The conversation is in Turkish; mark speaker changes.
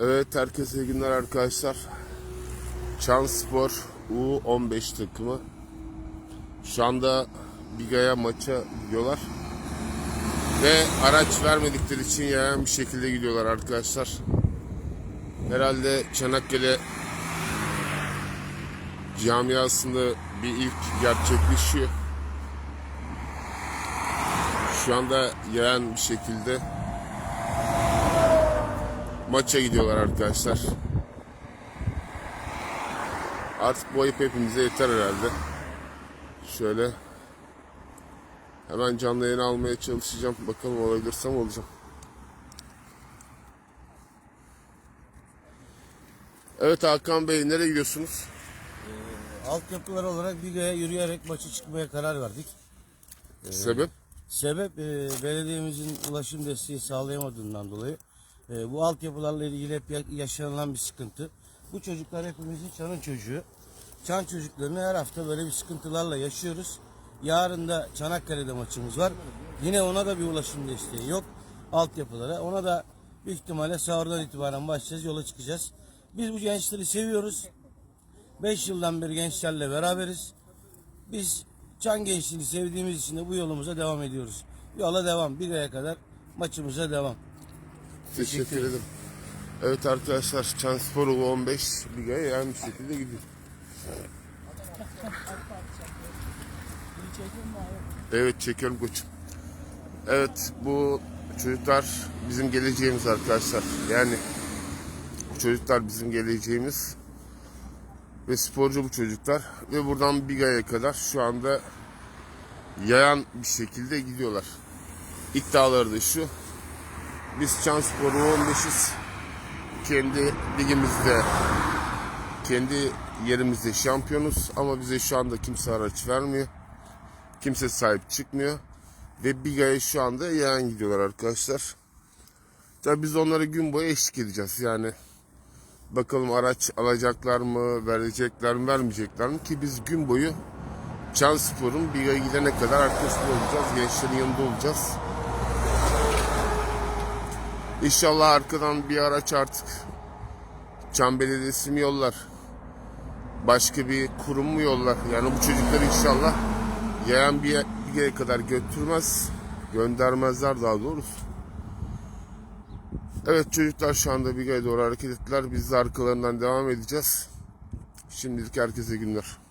Speaker 1: Evet herkese iyi günler arkadaşlar. Çanspor U15 takımı şu anda Biga'ya maça gidiyorlar. Ve araç vermedikleri için yayan bir şekilde gidiyorlar arkadaşlar. Herhalde Çanakkale camiasında bir ilk gerçekleşiyor. Şu anda yayan bir şekilde maça gidiyorlar arkadaşlar. Artık bu ayıp hepimize yeter herhalde. Şöyle hemen canlı yayın almaya çalışacağım. Bakalım olabilirsem olacağım. Evet Hakan Bey nereye gidiyorsunuz?
Speaker 2: Altyapılar olarak Biga'ya yürüyerek maçı çıkmaya karar verdik.
Speaker 1: Sebep?
Speaker 2: Sebep e, belediyemizin ulaşım desteği sağlayamadığından dolayı. E, bu altyapılarla ilgili hep ya- yaşanılan bir sıkıntı. Bu çocuklar hepimizin çanın çocuğu. Çan çocuklarını her hafta böyle bir sıkıntılarla yaşıyoruz. Yarın da Çanakkale'de maçımız var. Yine ona da bir ulaşım desteği yok. Altyapılara. Ona da büyük ihtimalle sahurdan itibaren başlayacağız, yola çıkacağız. Biz bu gençleri seviyoruz. 5 yıldan beri gençlerle beraberiz. Biz Çan gençliğini sevdiğimiz için de bu yolumuza devam ediyoruz. Yola devam. Biga'ya kadar maçımıza devam.
Speaker 1: Teşekkür ederim. Evet arkadaşlar Çanspor U15 Liga'ya yayan bir şekilde gidiyor. Evet çekiyorum koçum. Evet bu çocuklar bizim geleceğimiz arkadaşlar. Yani bu çocuklar bizim geleceğimiz. Ve sporcu bu çocuklar. Ve buradan Biga'ya kadar şu anda yayan bir şekilde gidiyorlar. İddiaları da şu. Biz Çanspor'u 15'iz. Kendi ligimizde, kendi yerimizde şampiyonuz ama bize şu anda kimse araç vermiyor. Kimse sahip çıkmıyor. Ve Biga'ya şu anda yayan gidiyorlar arkadaşlar. Tabii biz onlara gün boyu eşlik edeceğiz yani. Bakalım araç alacaklar mı, verecekler mi, vermeyecekler mi ki biz gün boyu Çanspor'un Biga'ya gidene kadar arkasında olacağız. Gençlerin yanında olacağız. İnşallah arkadan bir araç artık Çam Belediyesi mi yollar? Başka bir kurum mu yollar? Yani bu çocukları inşallah yayan bir, bir yere kadar götürmez. Göndermezler daha doğrusu. Evet çocuklar şu anda Biga'ya doğru hareket ettiler. Biz de arkalarından devam edeceğiz. Şimdilik herkese günler.